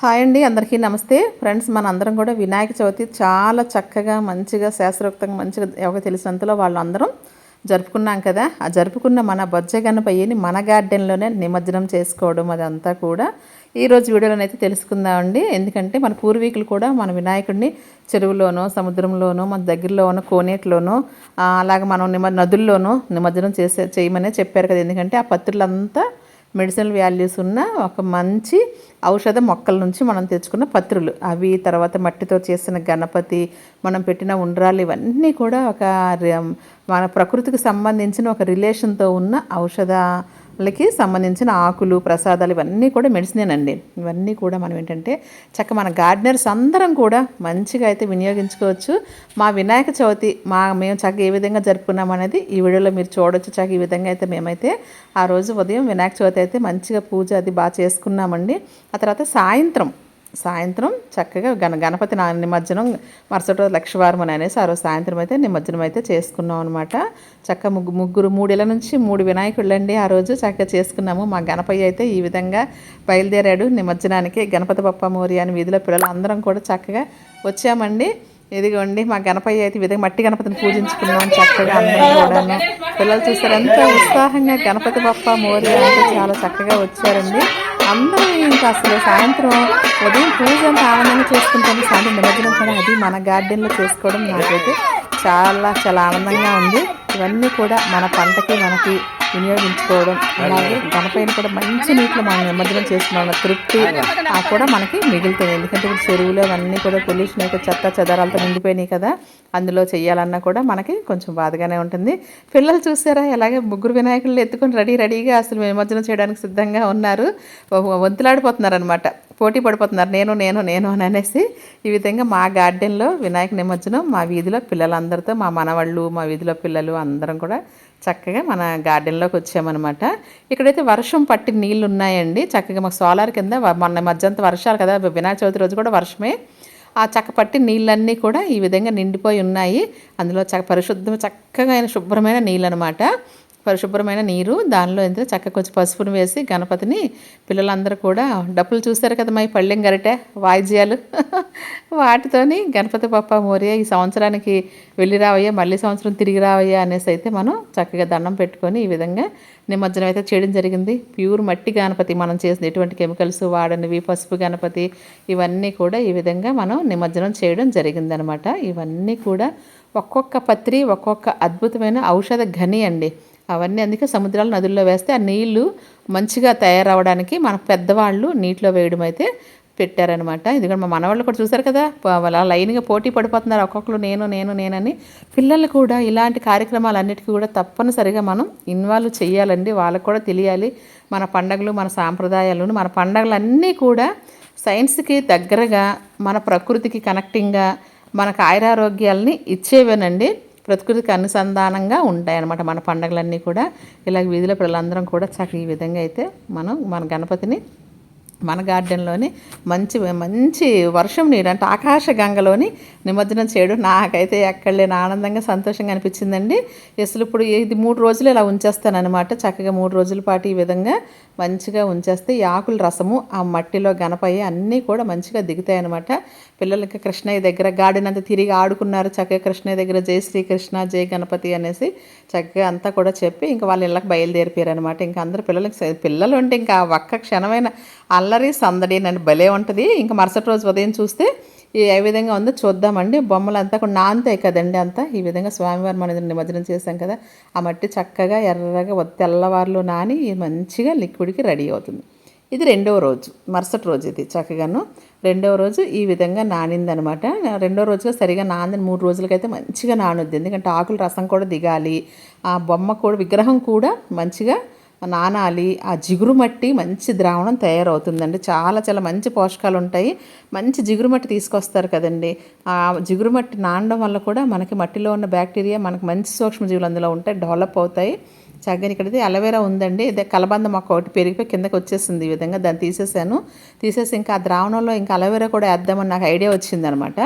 Hi అండి అందరికీ నమస్తే. ఫ్రెండ్స్ మన అందరం కూడా వినాయక చవితి చాలా చక్కగా మంచిగా శాస్త్రోక్తంగా మంచిగా ఎవరికి తెలిసినంతలో వాళ్ళందరం జరుపుకున్నాం కదా. ఆ జరుపుకున్న మన బొజ్జ గణపయ్యని మన గార్డెన్లోనే నిమజ్జనం చేసుకోవడం అదంతా కూడా ఈరోజు వీడియోలోనైతే తెలుసుకుందామండి. ఎందుకంటే మన పూర్వీకులు కూడా మన వినాయకుడిని చెరువులోనో సముద్రంలోనో మన దగ్గరలో ఉన్న కోనేటిలోనో అలాగే మనం నిమ నదుల్లోనో నిమజ్జనం చేసే చేయమనే చెప్పారు కదా. ఎందుకంటే ఆ పత్రులంతా మెడిసినల్ వాల్యూస్ ఉన్న ఒక మంచి ఔషధ మొక్కల నుంచి మనం తెచ్చుకున్న పత్రులు. అవి తర్వాత మట్టితో చేసిన గణపతి మనం పెట్టిన ఉండ్రాలు ఇవన్నీ కూడా ఒక రి- మన ప్రకృతికి సంబంధించిన ఒక రిలేషన్తో ఉన్న ఔషధ వాళ్ళకి సంబంధించిన ఆకులు ప్రసాదాలు ఇవన్నీ కూడా మెడిసినేనండి ఇవన్నీ కూడా మనం ఏంటంటే చక్క మన గార్డెనర్స్ అందరం కూడా మంచిగా అయితే వినియోగించుకోవచ్చు. మా వినాయక చవితి మా మేము చక్క ఏ విధంగా జరుపుకున్నాం అనేది ఈ వీడియోలో మీరు చూడొచ్చు. చక్క ఈ విధంగా అయితే మేమైతే ఆ రోజు ఉదయం వినాయక చవితి అయితే మంచిగా పూజ అది బాగా చేసుకున్నామండి. ఆ తర్వాత సాయంత్రం సాయంత్రం చక్కగా గణ గణపతి నా నిమజ్జనం మరుసటి రోజు లక్షవారం అని అనేసి ఆ రోజు సాయంత్రం అయితే నిమజ్జనం అయితే చేసుకున్నాం అనమాట చక్క ముగ్గు ముగ్గురు మూడేళ్ళ నుంచి మూడు వినాయకుళ్ళు అండి ఆ రోజు చక్కగా చేసుకున్నాము. మా గణపయ్య అయితే ఈ విధంగా బయలుదేరాడు నిమజ్జనానికి. గణపతి పప్ప మోరి అని వీధిలో పిల్లలు అందరం కూడా చక్కగా వచ్చామండి. ఇదిగోండి మా గణపయ్య అయితే విధంగా మట్టి గణపతిని పూజించుకున్నాం చక్కగా అందరం కూడాను. పిల్లలు చూస్తారు ఎంతో ఉత్సాహంగా గణపతి బప్ప మోరి అంటే చాలా చక్కగా వచ్చారండి. అందరూ ఇంకా అసలు సాయంత్రం ఉదయం పూజ అంత ఆనందంగా చేసుకుంటాము సాయంత్రం నిమజ్జనం కూడా అది మన గార్డెన్లో చేసుకోవడం నాకైతే చాలా చాలా ఆనందంగా ఉంది. ఇవన్నీ కూడా మన పంటకి మనకి వినియోగించుకోవడం అలాగే గణపైన కూడా మంచి నీటిలో మనం నిమజ్జనం చేసుకున్న తృప్తి ఆ కూడా మనకి మిగులుతుంది. ఎందుకంటే ఇప్పుడు చెరువులు అవన్నీ కూడా పొల్యూషన్ అయితే చెత్త చెదారాలతో నిండిపోయినాయి కదా అందులో చేయాలన్నా కూడా మనకి కొంచెం బాధగానే ఉంటుంది. పిల్లలు చూసారా? ఎలాగే ముగ్గురు వినాయకులు ఎత్తుకొని రెడీ రెడీగా అసలు నిమజ్జనం చేయడానికి సిద్ధంగా ఉన్నారు. వంతులాడిపోతున్నారు అనమాట పోటీ పడిపోతున్నారు. నేను నేను నేను అని అనేసి ఈ విధంగా మా గార్డెన్లో వినాయక నిమజ్జనం మా వీధిలో పిల్లలందరితో మా మనవాళ్ళు మా వీధిలో పిల్లలు అందరం కూడా చక్కగా మన గార్డెన్లోకి వచ్చామన్నమాట. ఇక్కడైతే వర్షం పట్టి నీళ్ళు ఉన్నాయండి చక్కగా మాకు సోలార్ కింద మొన్న మధ్యంత వర్షాలు కదా వినాయక చవితి రోజు కూడా వర్షమే. ఆ చక్క పట్టి నీళ్ళన్నీ కూడా ఈ విధంగా నిండిపోయి ఉన్నాయి. అందులో చక్క పరిశుద్ధం చక్కగా అయిన శుభ్రమైన నీళ్ళు అనమాట పరిశుభ్రమైన నీరు దానిలో ఎంత చక్కగా కొంచెం పసుపును వేసి గణపతిని పిల్లలందరూ కూడా డప్పులు చూశారు కదా మా పళ్ళెం గరిటె వాయిద్యాలు. వాటితోని గణపతి పప్ప మోరియా ఈ సంవత్సరానికి వెళ్ళి రావయ్యా మళ్ళీ సంవత్సరం తిరిగి రావయ్యా అనేసి అయితే మనం చక్కగా దండం పెట్టుకొని ఈ విధంగా నిమజ్జనం అయితే చేయడం జరిగింది. ప్యూర్ మట్టి గణపతి మనం చేసిన ఎటువంటి కెమికల్స్ వాడనివి పసుపు గణపతి ఇవన్నీ కూడా ఈ విధంగా మనం నిమజ్జనం చేయడం జరిగిందనమాట. ఇవన్నీ కూడా ఒక్కొక్క పత్రి ఒక్కొక్క అద్భుతమైన ఔషధ ఘని అండి. అవన్నీ అందుకే సముద్రాలు నదుల్లో వేస్తే ఆ నీళ్ళు మంచిగా తయారవడానికి మన పెద్దవాళ్ళు నీటిలో వేయడం అయితే పెట్టారనమాట ఎందుకంటే మా మనవాళ్ళు కూడా చూశారు కదా అలా వాళ్ళ లైన్గా పోటీ పడిపోతున్నారు. ఒక్కొక్కరు నేను నేను నేనని. పిల్లలు కూడా ఇలాంటి కార్యక్రమాలన్నిటికీ కూడా తప్పనిసరిగా మనం ఇన్వాల్వ్ చేయాలండి వాళ్ళకు కూడా తెలియాలి మన పండగలు మన సాంప్రదాయాలను. మన పండగలన్నీ కూడా సైన్స్కి దగ్గరగా మన ప్రకృతికి కనెక్టింగ్గా మనకు ఆయురారోగ్యాలని ఇచ్చేవేనండి. ప్రకృతికి అనుసంధానంగా ఉంటాయి అన్నమాట మన పండగలన్నీ కూడా. ఇలాగ వీధిలో పిల్లలందరం కూడా చక్కగా ఈ విధంగా అయితే మనం మన గణపతిని మన గార్డెన్లోని మంచి మంచి వర్షం నీరు అంటే ఆకాశ గంగలోని నిమజ్జనం చేయడం నాకైతే ఎక్కడలేని ఆనందంగా సంతోషంగా అనిపించిందండి. అసలు ఇప్పుడు ఇది మూడు రోజులు ఇలా ఉంచేస్తానమాట చక్కగా మూడు రోజుల పాటు ఈ విధంగా మంచిగా ఉంచేస్తే ఈ ఆకుల రసము ఆ మట్టిలో గణపయ్య అన్నీ కూడా మంచిగా దిగుతాయి అనమాట పిల్లలకి కృష్ణయ్య దగ్గర గార్డెన్ అంతా తిరిగి ఆడుకున్నారు. చక్కగా కృష్ణయ్య దగ్గర జై శ్రీకృష్ణ జై గణపతి అనేసి చక్కగా అంతా కూడా చెప్పి ఇంకా వాళ్ళ ఇళ్ళకి బయలుదేరిపోయారు అనమాట ఇంకా అందరు పిల్లలకి పిల్లలు ఉంటే ఇంకా ఒక్క క్షణమైన అల్లరి సందడి నన్ను భలే ఉంటుంది. ఇంకా మరుసటి రోజు ఉదయం చూస్తే ఏ విధంగా ఉందో చూద్దామండి. బొమ్మలు అంతా కూడా నాంతాయి కదండి అంతా. ఈ విధంగా స్వామివారి మనం నిమజ్జనం చేశాం కదా. ఆ మట్టి చక్కగా ఎర్రగా వ- తెల్లవారులు నాని మంచిగా లిక్విడ్కి రెడీ అవుతుంది. ఇది రెండవ రోజు మరుసటి రోజు ఇది చక్కగాను. రెండవ రోజు ఈ విధంగా నానిందనమాట. రెండో రోజుగా సరిగా నాందని మూడు రోజులకైతే మంచిగా నానుద్ది. ఎందుకంటే ఆకుల రసం కూడా దిగాలి. ఆ బొమ్మ కూడా విగ్రహం కూడా మంచిగా నానాలి ఆ జిగురు మట్టి మంచి ద్రావణం తయారవుతుందండి. చాలా చాలా మంచి పోషకాలు ఉంటాయి మంచి జిగురు మట్టి తీసుకొస్తారు కదండి. ఆ జిగురు మట్టి నానడం వల్ల కూడా మనకి మట్టిలో ఉన్న బ్యాక్టీరియా మనకి మంచి సూక్ష్మజీవులు అందులో ఉంటాయి డెవలప్ అవుతాయి. చక్కగా ఇక్కడైతే అలవేరా ఉందండి. ఇదే కలబంద మొక్క ఒకటి పెరిగిపోయి కిందకి వచ్చేసింది ఈ విధంగా. దాన్ని తీసేసాను. తీసేసి ఇంకా ఆ ద్రావణంలో ఇంకా అలవేరా కూడా వేద్దామని నాకు ఐడియా వచ్చిందనమాట.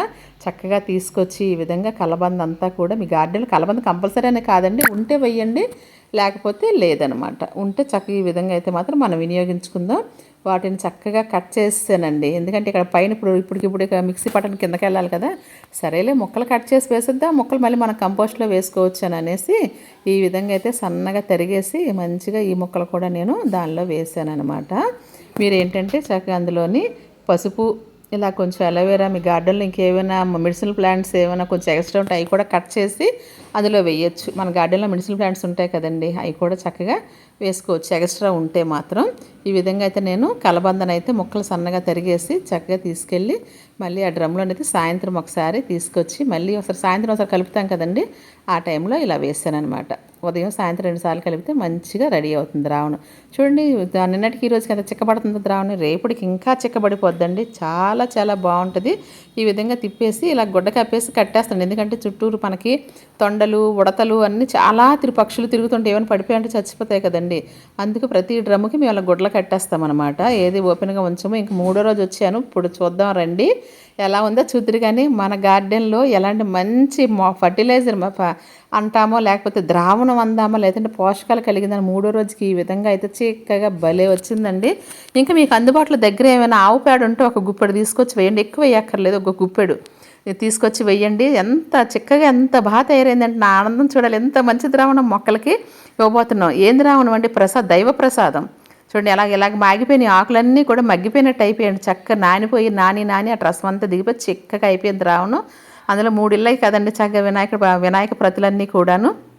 చక్కగా తీసుకొచ్చి ఈ విధంగా కలబంద అంతా కూడా మీ గార్డెన్లో కలబంద కంపల్సరీ అనే కాదండి. ఉంటే వెయ్యండి లేకపోతే లేదనమాట. ఉంటే చక్కగా ఈ విధంగా అయితే మాత్రం మనం వినియోగించుకుందాం. వాటిని చక్కగా కట్ చేసానండి ఎందుకంటే ఇక్కడ పైన ఇప్పుడు ఇప్పటికిప్పుడు ఇక మిక్సీ పట్టణ కిందకి వెళ్ళాలి కదా. సరేలే ముక్కలు కట్ చేసి వేసిద్దా. ముక్కలు మళ్ళీ మనం కంపోస్ట్లో వేసుకోవచ్చు అని అనేసి ఈ విధంగా అయితే సన్నగా తరిగేసి మంచిగా ఈ ముక్కలు కూడా నేను దానిలో వేసాను అనమాట మీరు ఏంటంటే చక్కగా అందులోని పసుపు ఇలా కొంచెం అలోవేరా మీ గార్డెన్లో ఇంకేమైనా మెడిసినల్ ప్లాంట్స్ ఏమైనా కొంచెం ఎక్స్ట్రా ఉంటాయి అవి కూడా కట్ చేసి అందులో వేయచ్చు. మన గార్డెన్లో మెడిసినల్ ప్లాంట్స్ ఉంటాయి కదండి అవి కూడా చక్కగా వేసుకోవచ్చు. ఎక్స్ట్రా ఉంటే మాత్రం ఈ విధంగా అయితే నేను కలబందనైతే అయితే ముక్కలు సన్నగా తరిగేసి చక్కగా తీసుకెళ్ళి మళ్ళీ ఆ డ్రమ్లో అయితే సాయంత్రం ఒకసారి తీసుకొచ్చి మళ్ళీ ఒకసారి సాయంత్రం ఒకసారి కలుపుతాం కదండి. ఆ టైంలో ఇలా వేసాను అనమాట ఉదయం సాయంత్రం రెండు సార్లు కలిపితే మంచిగా రెడీ అవుతుంది ద్రావణం చూడండి దా- నిన్నటికి ఈ రోజుకి ఎంత చిక్కబడుతుంది ద్రావణం రేపటికి ఇంకా చిక్కబడిపోద్దండి. చాలా చాలా బాగుంటుంది. ఈ విధంగా తిప్పేసి ఇలా గుడ్డ కప్పేసి కట్టేస్తాను. ఎందుకంటే చుట్టూరు మనకి తొండలు ఉడతలు అన్నీ చాలా తిరు పక్షులు తిరుగుతుంటే ఏమైనా పడిపోయి అంటే చచ్చిపోతాయి కదండి. అందుకు ప్రతి డ్రమ్ముకి మేము అలా గుడ్లు కట్టేస్తాం అనమాట ఏది ఓపెన్గా ఉంచము ఇంక మూడో రోజు వచ్చాను. ఇప్పుడు చూద్దాం రండి. ఎలా ఉందో చూద్దరు కానీ మన గార్డెన్లో ఎలాంటి మంచి మా ఫర్టిలైజర్ అంటామో లేకపోతే ద్రావణం అందామో లేదంటే పోషకాలు కలిగిందని మూడో రోజుకి ఈ విధంగా అయితే చిక్కగా భలే వచ్చిందండి. ఇంకా మీకు అందుబాటులో దగ్గర ఏమైనా ఆవు పేడ ఉంటే ఒక గుప్పెడు తీసుకొచ్చి వేయండి. ఎక్కువ వేయక్కర్లేదు ఒక గుప్పెడు. తీసుకొచ్చి వెయ్యండి. ఎంత చిక్కగా ఎంత బాగా తయారైందంటే నా ఆనందం చూడాలి. ఎంత మంచి ద్రావణం మొక్కలకి ఇవ్వబోతున్నాం. ఏం ద్రావణం అంటే ప్రసాద్ దైవ ప్రసాదం. చూడండి అలాగ ఇలాగ మాగిపోయిన ఆకులన్నీ కూడా మగ్గిపోయినట్టు అయిపోయాయండి. చక్కగా నానిపోయి నాని నాని ఆ రసం అంతా దిగిపోయి చిక్కగా అయిపోయింది ద్రావణం. అందులో మూడు ఇళ్ళయి కదండి చక్కగా వినాయక వినాయక ప్రతులన్నీ కూడాను.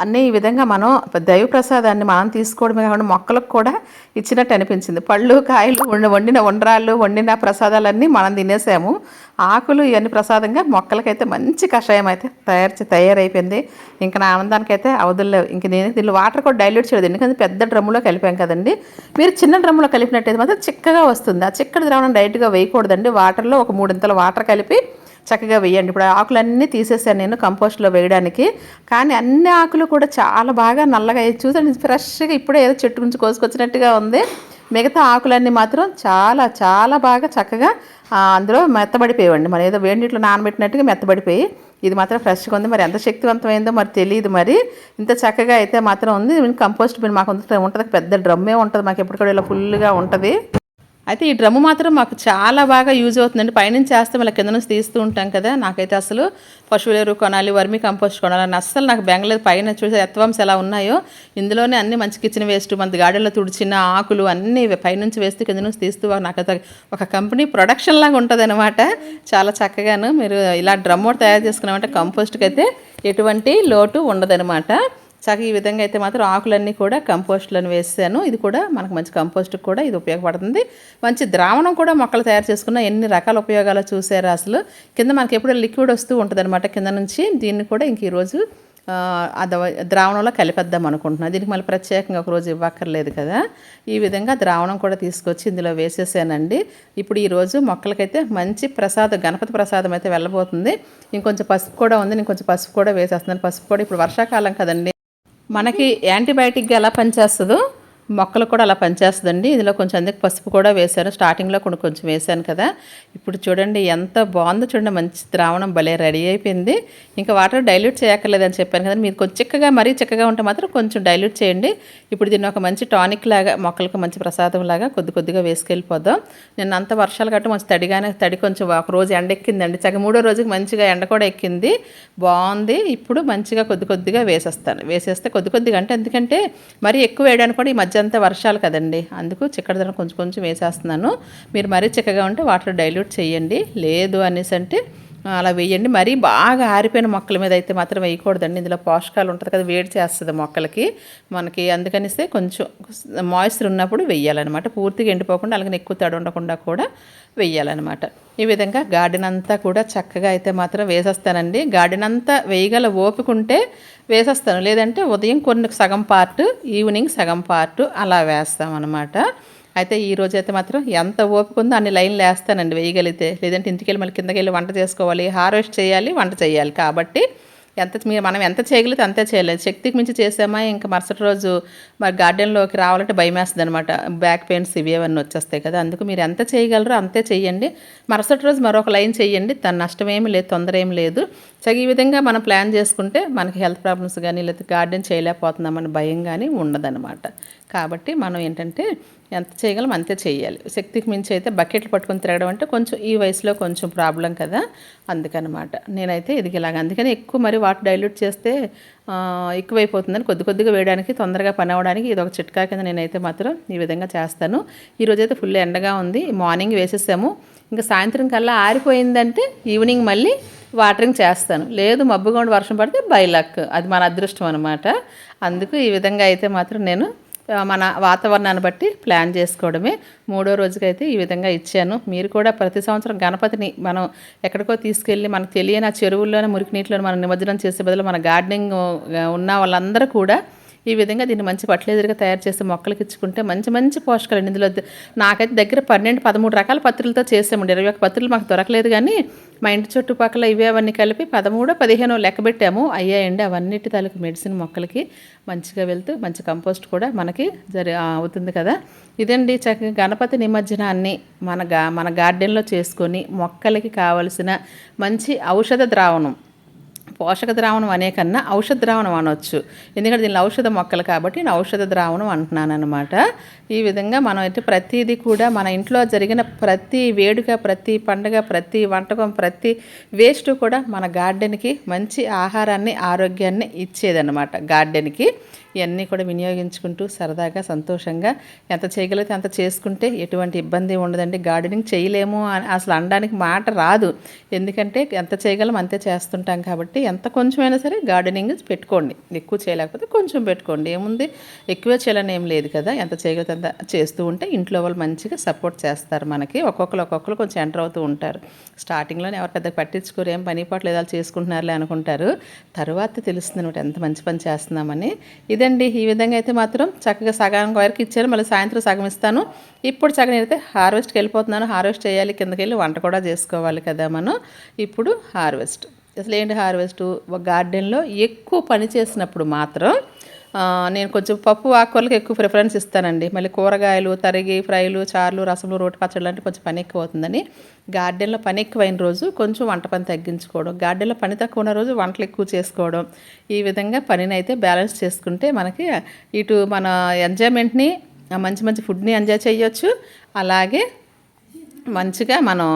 అన్నీ ఈ విధంగా మనం దైవ ప్రసాదాన్ని మనం తీసుకోవడమే కాకుండా మొక్కలకు కూడా ఇచ్చినట్టు అనిపించింది. పళ్ళు కాయలు వండి వండిన వండరాళ్ళు వండిన ప్రసాదాలన్నీ మనం తినేసాము. ఆకులు ఇవన్నీ ప్రసాదంగా మొక్కలకైతే మంచి కషాయం అయితే తయారు చే- తయారైపోయింది. ఇంకా నా ఆనందానికైతే అవధుల్లో ఇంక నేను దీనిలో వాటర్ కూడా డైల్యూట్ చేయలేదు. ఎందుకంటే పెద్ద డ్రమ్ములో కలిపాం కదండి. మీరు చిన్న డ్రమ్ములో కలిపినట్టయితే మాత్రం చిక్కగా వస్తుంది. ఆ చిక్కటి ద్రావణం డైరెక్ట్గా వేయకూడదండి. వాటర్లో ఒక మూడింతల వాటర్ కలిపి చక్కగా వేయండి. ఇప్పుడు ఆకులన్నీ తీసేసాను నేను కంపోస్ట్లో వేయడానికి. కానీ అన్ని ఆకులు కూడా చాలా బాగా నల్లగా అయ్యాయి. చూసాను ఫ్రెష్గా ఇప్పుడే ఏదో చెట్టు నుంచి కోసుకొచ్చినట్టుగా ఉంది. మిగతా ఆకులన్నీ మాత్రం చాలా చాలా బాగా చక్కగా అందులో మెత్తబడిపోయేవండి. మరి ఏదో వేడి నానబెట్టినట్టుగా మెత్తబడిపోయి ఇది మాత్రం ఫ్రెష్గా ఉంది. మరి ఎంత శక్తివంతమైందో మరి తెలియదు మరి. ఇంత చక్కగా అయితే మాత్రం ఉంది. కంపోస్ట్ బిన్ మాకు ఉంటుంది ఉంటుంది. పెద్ద డ్రమ్మే ఉంటుంది. మాకు ఎప్పుడు కూడా ఇలా ఫుల్గా ఉంటుంది. అయితే ఈ డ్రమ్ము మాత్రం మాకు చాలా బాగా యూజ్ అవుతుందండి. పైనుంచి వేస్తే మళ్ళీ కింద నుంచి తీస్తూ ఉంటాం కదా. నాకైతే అసలు పశువుల ఎరువు కొనాలి వర్మి కంపోస్ట్ కొనాలని అస్సలు నాకు బెంగళూరు పైన చూసి ఎత్వంశ ఎలా ఉన్నాయో ఇందులోనే అన్ని మంచి కిచెన్ వేస్ట్ మన గార్డెన్లో తుడిచిన ఆకులు అన్నీ పైనుంచి వేస్తూ కింద నుంచి తీస్తూ నాకైతే ఒక కంపెనీ ప్రొడక్షన్ లాగా ఉంటుంది చాలా చక్కగాను మీరు ఇలా డ్రమ్ తయారు చేసుకున్నామంటే కంపోస్ట్కి అయితే ఎటువంటి లోటు ఉండదనమాట చక్కగా ఈ విధంగా అయితే మాత్రం ఆకులన్నీ కూడా కంపోస్ట్లను వేసాను. ఇది కూడా మనకు మంచి కంపోస్ట్కి కూడా ఇది ఉపయోగపడుతుంది. మంచి ద్రావణం కూడా మొక్కలు తయారు చేసుకున్న ఎన్ని రకాల ఉపయోగాలు చూసారు అసలు. కింద మనకి ఎప్పుడు లిక్విడ్ వస్తూ ఉంటుంది అనమాట కింద నుంచి దీన్ని కూడా ఇంక ఈరోజు ఆ, ద్రావణంలో కలిపేద్దాం అనుకుంటున్నాను దీనికి మళ్ళీ ప్రత్యేకంగా ఒక రోజు ఇవ్వక్కర్లేదు కదా. ఈ విధంగా ద్రావణం కూడా తీసుకొచ్చి ఇందులో వేసేసానండి. ఇప్పుడు ఈరోజు మొక్కలకైతే మంచి ప్రసాదం గణపతి ప్రసాదం అయితే వెళ్ళబోతుంది. ఇంకొంచెం పసుపు కూడా ఉంది. నేను కొంచెం పసుపు కూడా వేసేస్తున్నాను. పసుపు కూడా ఇప్పుడు వర్షాకాలం కదండి. మనకి యాంటీబయాటిక్గా ఎలా పనిచేస్తుందో మొక్కలు కూడా అలా పనిచేస్తుందండి. ఇందులో కొంచెం అందుకు పసుపు కూడా వేశాను. స్టార్టింగ్లో కొన్ని కొంచెం వేశాను కదా. ఇప్పుడు చూడండి ఎంత బాగుందో చూడండి. మంచి ద్రావణం భలే రెడీ అయిపోయింది. ఇంకా వాటర్ డైల్యూట్ చేయక్కర్లేదని చెప్పాను కదా. మీరు కొంచెం చిక్కగా మరీ చిక్కగా ఉంటే మాత్రం కొంచెం డైల్యూట్ చేయండి. ఇప్పుడు దీన్ని ఒక మంచి టానిక్ లాగా మొక్కలకు మంచి ప్రసాదం లాగా కొద్ది కొద్దిగా వేసుకెళ్ళిపోదాం. నిన్న అంత వర్షాలు గట్ట మంచి తడిగానే తడి కొంచెం ఒక రోజు ఎండ ఎక్కిందండి. చక్క మూడో రోజుకి మంచిగా ఎండ కూడా ఎక్కింది. బాగుంది. ఇప్పుడు మంచిగా కొద్ది కొద్దిగా వేసేస్తాను. వేసేస్తే కొద్ది కొద్దిగా అంటే ఎందుకంటే మరీ ఎక్కువ వేయడానికి కూడా ఈ మధ్య రోజంతా వర్షాలు కదండి. అందుకు చిక్కడదనం కొంచెం కొంచెం వేసేస్తున్నాను. మీరు మరీ చిక్కగా ఉంటే వాటర్ డైల్యూట్ చేయండి. లేదు అనేసి అంటే అలా వేయండి. మరీ బాగా ఆరిపోయిన మొక్కల మీద అయితే మాత్రం వేయకూడదండి. ఇందులో పోషకాలు ఉంటుంది కదా వేడి చేస్తుంది మొక్కలకి. మనకి అందుకనిస్తే కొంచెం మాయిశ్చర్ ఉన్నప్పుడు వెయ్యాలన్నమాట పూర్తిగా ఎండిపోకుండా అలాగే ఎక్కువ తడి ఉండకుండా కూడా వెయ్యాలన్నమాట ఈ విధంగా గార్డెన్ అంతా కూడా చక్కగా అయితే మాత్రం వేసేస్తానండి. గార్డెన్ అంతా వేయగల ఓపిక ఉంటే వేసేస్తాను. లేదంటే ఉదయం కొన్ని సగం పార్ట్ ఈవినింగ్ సగం పార్ట్ అలా వేస్తాం అన్నమాట అయితే ఈ రోజు అయితే మాత్రం ఎంత ఓపిక ఉందో అన్ని లైన్లు వేస్తానండి వేయగలిగితే. లేదంటే ఇంటికెళ్ళి మళ్ళీ కిందకి వెళ్ళి వంట చేసుకోవాలి హార్వెస్ట్ చేయాలి వంట చేయాలి. కాబట్టి ఎంత మీరు మనం ఎంత చేయగలిగితే అంతే చేయలేదు. శక్తికి మించి చేసామా ఇంకా మరుసటి రోజు మరి గార్డెన్లోకి రావాలంటే భయం వేస్తుంది అనమాట బ్యాక్ పెయిన్స్ ఇవి అవన్నీ వచ్చేస్తాయి కదా. అందుకు మీరు ఎంత చేయగలరో అంతే చేయండి. మరుసటి రోజు మరొక లైన్ చేయండి. తన నష్టం లేదు తొందర ఏమి లేదు. సో ఈ విధంగా మనం ప్లాన్ చేసుకుంటే మనకి హెల్త్ ప్రాబ్లమ్స్ కానీ లేకపోతే గార్డెన్ చేయలేకపోతున్నామని భయం కానీ ఉండదన్నమాట. కాబట్టి మనం ఏంటంటే ఎంత చేయగలం అంతే చేయాలి. శక్తికి మించి అయితే బకెట్లు పట్టుకొని తిరగడం అంటే కొంచెం ఈ వయసులో కొంచెం ప్రాబ్లం కదా అందుకనమాట. నేనైతే ఇది ఇలాగ అందుకని ఎక్కువ మరి వాటర్ డైల్యూట్ చేస్తే ఎక్కువైపోతుందని కొద్ది కొద్దిగా వేయడానికి తొందరగా పని అవ్వడానికి ఇది ఒక చిట్కా కింద నేనైతే మాత్రం ఈ విధంగా చేస్తాను. ఈరోజు అయితే ఫుల్ ఎండగా ఉంది మార్నింగ్ వేసేసాము. ఇంకా సాయంత్రం కల్లా ఆరిపోయిందంటే ఈవినింగ్ మళ్ళీ వాటరింగ్ చేస్తాను. లేదు మబ్బుగా వర్షం పడితే బై లక్ అది మన అదృష్టం అనమాట అందుకు ఈ విధంగా అయితే మాత్రం నేను మన వాతావరణాన్ని బట్టి ప్లాన్ చేసుకోవడమే. మూడో రోజుకైతే ఈ విధంగా ఇచ్చాను. మీరు కూడా ప్రతి సంవత్సరం గణపతిని మనం ఎక్కడికో తీసుకెళ్ళి మనకు తెలియని ఆ చెరువుల్లోనే మురికి నీటిలో మనం నిమజ్జనం చేసే బదులు మన గార్డెనింగ్ ఉన్న వాళ్ళందరూ కూడా ఈ విధంగా దీన్ని మంచి పట్లేదురుగా తయారు చేసి మొక్కలకి ఇచ్చుకుంటే మంచి మంచి పోషకాలు ఇందులో నాకైతే దగ్గర పన్నెండు పదమూడు రకాల పత్రులతో చేసామండి. ఇరవై ఒక పత్రులు మాకు దొరకలేదు కానీ మా ఇంటి చుట్టుపక్కల ఇవే అవన్నీ కలిపి పదమూడు పదిహేను లెక్క పెట్టాము. అయ్యాయండి అవన్నిటి తాలూకు మెడిసిన్ మొక్కలకి. మంచిగా వెళ్తూ మంచి కంపోస్ట్ కూడా మనకి జరి అవుతుంది కదా. ఇదండి చక్కగా గణపతి నిమజ్జనాన్ని మన గా మన గార్డెన్లో చేసుకొని మొక్కలకి కావలసిన మంచి ఔషధ ద్రావణం. పోషక ద్రావణం అనే కన్నా ఔషధ ద్రావణం అనొచ్చు. ఎందుకంటే దీనిలో ఔషధ మొక్కలు కాబట్టి నేను ఔషధ ద్రావణం అంటున్నాను అనమాట ఈ విధంగా మనం అయితే ప్రతిదీ కూడా మన ఇంట్లో జరిగిన ప్రతి వేడుక ప్రతి పండుగ ప్రతి వంటకం ప్రతి వేస్ట్ కూడా మన గార్డెన్కి మంచి ఆహారాన్ని ఆరోగ్యాన్ని ఇచ్చేదన్నమాట గార్డెన్కి. ఇవన్నీ కూడా వినియోగించుకుంటూ సరదాగా సంతోషంగా ఎంత చేయగలిగితే అంత చేసుకుంటే ఎటువంటి ఇబ్బంది ఉండదండి. గార్డెనింగ్ చేయలేము అని అసలు అనడానికి మాట రాదు. ఎందుకంటే ఎంత చేయగలం అంతే చేస్తుంటాం కాబట్టి ఎంత కొంచెమైనా సరే గార్డెనింగ్ పెట్టుకోండి. ఎక్కువ చేయలేకపోతే కొంచెం పెట్టుకోండి. ఏముంది? ఎక్కువ చేయాలని ఏం లేదు కదా. ఎంత చేయగలిగితే అంత చేస్తూ ఉంటే ఇంట్లో వాళ్ళు మంచిగా సపోర్ట్ చేస్తారు మనకి. ఒక్కొక్కరు ఒక్కొక్కరు కొంచెం ఎంటర్ అవుతూ ఉంటారు. స్టార్టింగ్లోనే ఎవరు పెద్ద పట్టించుకోరు. ఏం పని పాటలు ఏదో చేసుకుంటున్నారులే అనుకుంటారు. తర్వాత తెలుస్తుంది అనమాట ఎంత మంచి పని చేస్తున్నామని. ఇది ఇదండి ఈ విధంగా అయితే మాత్రం చక్కగా సగానికి వరకు ఇచ్చారు. మళ్ళీ సాయంత్రం సగం ఇస్తాను. ఇప్పుడు సగం అయితే హార్వెస్ట్కి వెళ్ళిపోతున్నాను. హార్వెస్ట్ చేయాలి. కిందకి వెళ్ళి వంట కూడా చేసుకోవాలి కదా మనం. ఇప్పుడు హార్వెస్ట్. అసలు ఏంటి హార్వెస్ట్ గార్డెన్లో ఎక్కువ పని చేసినప్పుడు మాత్రం నేను కొంచెం పప్పు ఆకుకూరలకు ఎక్కువ ప్రిఫరెన్స్ ఇస్తానండి. మళ్ళీ కూరగాయలు తరిగి ఫ్రైలు చారులు రసములు రోటి పచ్చళ్ళు అంటే కొంచెం పని ఎక్కువ అవుతుందని. గార్డెన్లో పని ఎక్కువైన రోజు కొంచెం వంట పని తగ్గించుకోవడం. గార్డెన్లో పని తక్కువ ఉన్న రోజు వంటలు ఎక్కువ చేసుకోవడం. ఈ విధంగా పనిని అయితే బ్యాలెన్స్ చేసుకుంటే మనకి ఇటు మన ఎంజాయ్మెంట్ని మంచి మంచి ఫుడ్ని ఎంజాయ్ చేయొచ్చు. అలాగే మంచిగా మనం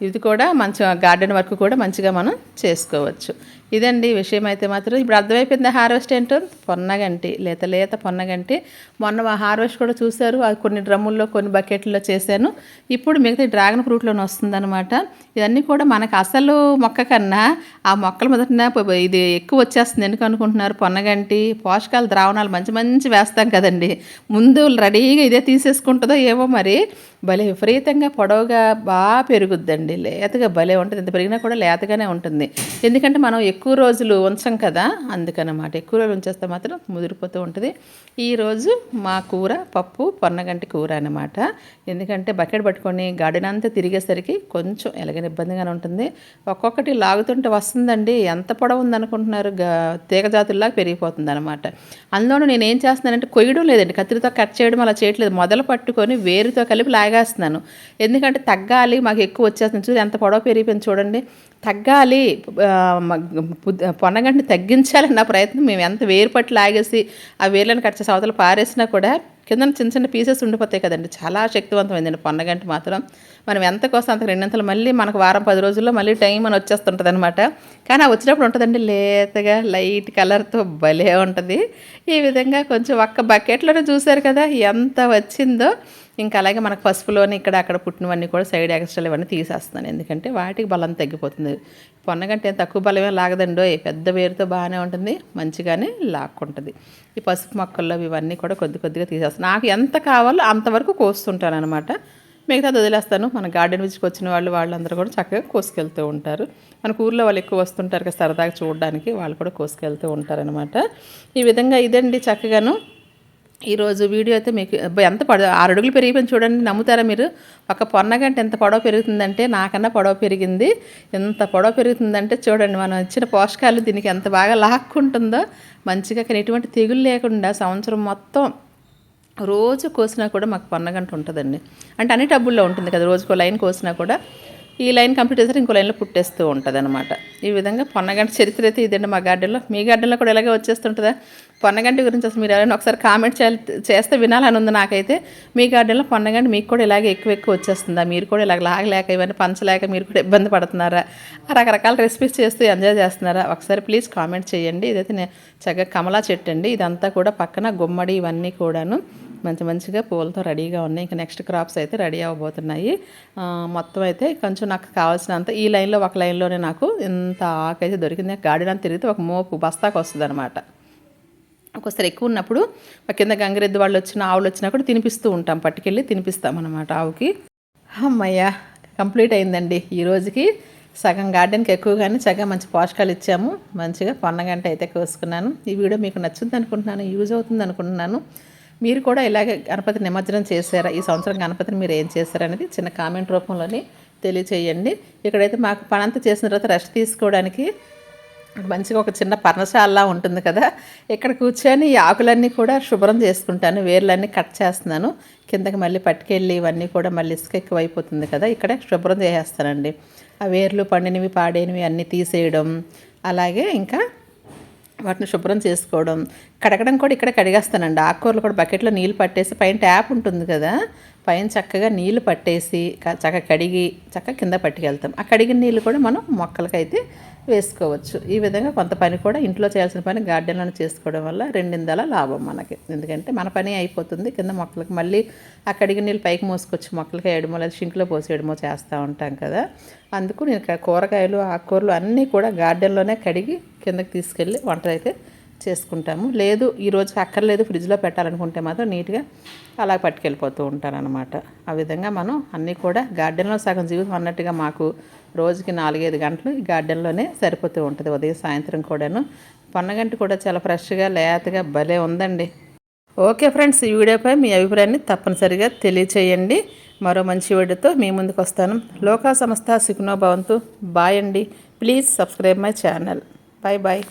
ఇది కూడా మంచిగా గార్డెన్ వర్క్ కూడా మంచిగా మనం చేసుకోవచ్చు. ఇదండి విషయం అయితే మాత్రం. ఇప్పుడు అర్థమైపోయింది హార్వెస్ట్ ఏంటో? పొన్నగంటి లేత లేత పొన్నగంటి మొన్న మా హార్వెస్ట్ కూడా చూశారు అది కొన్ని డ్రమ్ముల్లో కొన్ని బకెట్లో చేశాను. ఇప్పుడు మిగతా డ్రాగన్ ఫ్రూట్లోనే వస్తుందన్నమాట. ఇవన్నీ కూడా మనకు అసలు మొక్క కన్నా ఆ మొక్కల మొదటిన ఇది ఎక్కువ వచ్చేస్తుంది. ఎందుకు అనుకుంటున్నారు? పొన్నగంటి పోషకాల ద్రావణాలు మంచి మంచి వేస్తాం కదండి. ముందు రెడీగా ఇదే తీసేసుకుంటుందో ఏమో మరి. భలే విపరీతంగా పొడవుగా బాగా పెరుగుద్దండి. లేతగా భలే ఉంటుంది. ఎంత పెరిగినా కూడా లేతగానే ఉంటుంది. ఎందుకంటే మనం ఎక్కువ రోజులు ఉంచం కదా అందుకనమాట ఎక్కువ రోజులు ఉంచేస్తే మాత్రం ముదిరిపోతూ ఉంటుంది. ఈరోజు మా కూర పప్పు పొన్నగంటి కూర అనమాట ఎందుకంటే బకెట్ పట్టుకొని గార్డెన్ అంతా తిరిగేసరికి కొంచెం ఎలాగైనా ఇబ్బందిగానే ఉంటుంది. ఒక్కొక్కటి లాగుతుంటే వస్తుందండి. ఎంత పొడవు ఉందనుకుంటున్నారు? గా తీగ జాతుల్లాగా పెరిగిపోతుంది అనమాట అందులోనూ నేను ఏం చేస్తున్నానంటే కొయ్యడం లేదండి. కత్తిరితో కట్ చేయడం అలా చేయట్లేదు. మొదలు పట్టుకొని వేరుతో కలిపి లాగేస్తున్నాను. ఎందుకంటే తగ్గాలి మాకు ఎక్కువ వచ్చేస్తుంది. చూసి ఎంత పొడవు పెరిగిపోయింది చూడండి. తగ్గాలి మ- పొన్నగంటిని తగ్గించాలన్న ప్రయత్నం మేము ఎంత వేరు పట్టి లాగేసి ఆ వేర్లను కట్ చేసి అవతల పారేసినా కూడా కింద చిన్న చిన్న పీసెస్ ఉండిపోతాయి కదండి. చాలా శక్తివంతమైందండి. పొన్నగంటి మాత్రం మనం ఎంత కోసం అంత రెండింతలు మళ్ళీ మనకు వారం పది రోజుల్లో మళ్ళీ టైం అని వచ్చేస్తుంటుంది అనమాట కానీ ఆ వచ్చినప్పుడు ఉంటుందండి లేతగా లైట్ కలర్తో భలే ఉంటుంది. ఈ విధంగా కొంచెం ఒక్క బకెట్లోనే చూశారు కదా ఎంత వచ్చిందో. ఇంకా అలాగే మనకు పసుపులోని ఇక్కడ అక్కడ పుట్టినవన్నీ కూడా సైడ్ ఎక్స్ట్రాలు ఇవన్నీ తీసేస్తున్నాను. ఎందుకంటే వాటికి బలం తగ్గిపోతుంది. పొన్నగంటే తక్కువ బలమే లాగదండో. పెద్ద వేరుతో బాగానే ఉంటుంది. మంచిగానే లాక్కుంటుంది. ఈ పసుపు మొక్కల్లో ఇవన్నీ కూడా కొద్ది కొద్దిగా తీసేస్తాను. నాకు ఎంత కావాలో అంతవరకు కోస్తుంటాను అనమాట మిగతా వదిలేస్తాను. మన గార్డెన్ విజిట్కి వచ్చిన వాళ్ళు వాళ్ళందరూ కూడా చక్కగా కోసుకెళ్తూ ఉంటారు. మన ఊర్లో వాళ్ళు ఎక్కువ వస్తుంటారు కదా సరదాగా చూడడానికి వాళ్ళు కూడా కోసుకెళ్తూ ఉంటారనమాట ఈ విధంగా ఇదండి చక్కగాను. ఈరోజు వీడియో అయితే మీకు ఎంత పడ ఆరు అడుగులు పెరిగిపోయింది చూడండి నమ్ముతారా మీరు? ఒక పొన్నగంట ఎంత పొడవ పెరుగుతుందంటే నాకన్నా పొడవ పెరిగింది. ఎంత పొడవ పెరుగుతుందంటే చూడండి మనం ఇచ్చిన పోషకాలు దీనికి ఎంత బాగా లాక్కుంటుందో మంచిగా కానీ ఎటువంటి తెగులు లేకుండా సంవత్సరం మొత్తం రోజు కోసినా కూడా మాకు పొన్నగంట ఉంటుందండి. అంటే అన్ని టబ్బుల్లో ఉంటుంది కదా రోజుకో లైన్ కోసినా కూడా. ఈ లైన్ కంప్లీట్ చేస్తే ఇంకో లైన్లో పుట్టేస్తూ ఉంటుంది అనమాట ఈ విధంగా పొన్నగంట చరిత్ర అయితే ఇదండి మా గార్డెన్లో. మీ గార్డెన్లో కూడా ఇలాగే వచ్చేస్తుంటుందా? పొన్నగంటి గురించి అసలు మీరు ఎవరైనా ఒకసారి కామెంట్ చేయాలి చేస్తే వినాలని ఉంది నాకైతే. మీ గార్డెన్లో పొన్నగంటి మీకు కూడా ఇలాగే ఎక్కువ ఎక్కువ వచ్చేస్తుందా? మీరు కూడా ఇలాగ లాగలేక ఇవన్నీ పంచలేక మీరు కూడా ఇబ్బంది పడుతున్నారా? రకరకాల రెసిపీస్ చేస్తూ ఎంజాయ్ చేస్తున్నారా? ఒకసారి ప్లీజ్ కామెంట్ చేయండి. ఇదైతే నేను చక్కగా కమలా చెట్టు అండి. ఇదంతా కూడా పక్కన గుమ్మడి ఇవన్నీ కూడాను మంచి మంచిగా పూలతో రెడీగా ఉన్నాయి. ఇంకా నెక్స్ట్ క్రాప్స్ అయితే రెడీ అవ్వబోతున్నాయి. మొత్తం అయితే కొంచెం నాకు కావాల్సినంత ఈ లైన్లో ఒక లైన్లోనే నాకు ఇంత ఆకు అయితే దొరికింది గార్డెన్ అంతా తిరిగితే ఒక మోపు బస్తాకు వస్తుంది అనమాట ఒకసారి ఎక్కువ ఉన్నప్పుడు మా కింద గంగిరెద్దు వాళ్ళు వచ్చిన ఆవులు వచ్చినా కూడా తినిపిస్తూ ఉంటాం. పట్టుకెళ్ళి తినిపిస్తాం అనమాట ఆవుకి. అమ్మయ్య కంప్లీట్ అయిందండి. ఈ రోజుకి సగం గార్డెన్కి ఎక్కువగానే చక్కగా మంచి పోషకాలు ఇచ్చాము. మంచిగా పొన్నగంట అయితే కోసుకున్నాను. ఈ వీడియో మీకు నచ్చుద్ది అనుకుంటున్నాను యూజ్ అవుతుంది అనుకుంటున్నాను. మీరు కూడా ఇలాగే గణపతి నిమజ్జనం చేశారా? ఈ సంవత్సరం గణపతిని మీరు ఏం చేశారనేది చిన్న కామెంట్ రూపంలోనే తెలియచేయండి. ఇక్కడైతే మాకు పనంతా చేసిన తర్వాత రెస్ట్ తీసుకోవడానికి మంచిగా ఒక చిన్న పర్ణశాలలా ఉంటుంది కదా. ఇక్కడ కూర్చొని ఈ ఆకులన్నీ కూడా శుభ్రం చేసుకుంటాను. వేర్లన్నీ కట్ చేస్తున్నాను. కిందకి మళ్ళీ పట్టుకెళ్ళి ఇవన్నీ కూడా మళ్ళీ ఇసుక ఎక్కువ అయిపోతుంది కదా. ఇక్కడ శుభ్రం చేసేస్తానండి. ఆ వేర్లు పండినవి పాడైనవి అన్నీ తీసేయడం అలాగే ఇంకా వాటిని శుభ్రం చేసుకోవడం. కడగడం కూడా ఇక్కడ కడిగేస్తానండి. ఆకుకూరలు కూడా బకెట్లో నీళ్ళు పట్టేసి పైన ట్యాప్ ఉంటుంది కదా. పైన చక్కగా నీళ్ళు పట్టేసి చక్కగా కడిగి చక్కగా కింద పట్టుకెళ్తాం. ఆ కడిగిన నీళ్ళు కూడా మనం మొక్కలకైతే వేసుకోవచ్చు. ఈ విధంగా కొంత పని కూడా ఇంట్లో చేయాల్సిన పని గార్డెన్లోనే చేసుకోవడం వల్ల రెండిందల లాభం మనకి. ఎందుకంటే మన పని అయిపోతుంది. కింద మొక్కలకు మళ్ళీ అక్కడికి నీళ్ళు పైకి మోసుకొచ్చి మొక్కలకి వేయడమో లేదా షింక్లో పోసేయడమో చేస్తూ ఉంటాం కదా. అందుకు నేను కూరగాయలు ఆకుకూరలు అన్నీ కూడా గార్డెన్లోనే కడిగి కిందకి తీసుకెళ్ళి వంట అయితే చేసుకుంటాము. లేదు ఈ అక్కర్లేదు ఫ్రిడ్జ్లో పెట్టాలనుకుంటే మాత్రం నీట్గా అలా పట్టుకెళ్ళిపోతూ ఉంటానన్నమాట ఆ విధంగా మనం అన్నీ కూడా గార్డెన్లో సగం జీవితం అన్నట్టుగా మాకు రోజుకి నాలుగైదు గంటలు ఈ గార్డెన్లోనే సరిపోతూ ఉంటుంది. ఉదయం సాయంత్రం కూడాను. పొన్నగంటి కూడా చాలా ఫ్రెష్గా లేతగా భలే ఉందండి. ఓకే ఫ్రెండ్స్ ఈ వీడియోపై మీ అభిప్రాయాన్ని తప్పనిసరిగా తెలియచేయండి. మరో మంచి వీడియోతో మీ ముందుకు వస్తాను. లోకా సంస్థ సుఖనో భవంతు. బాయ్ అండి. Please subscribe my channel. Bye bye.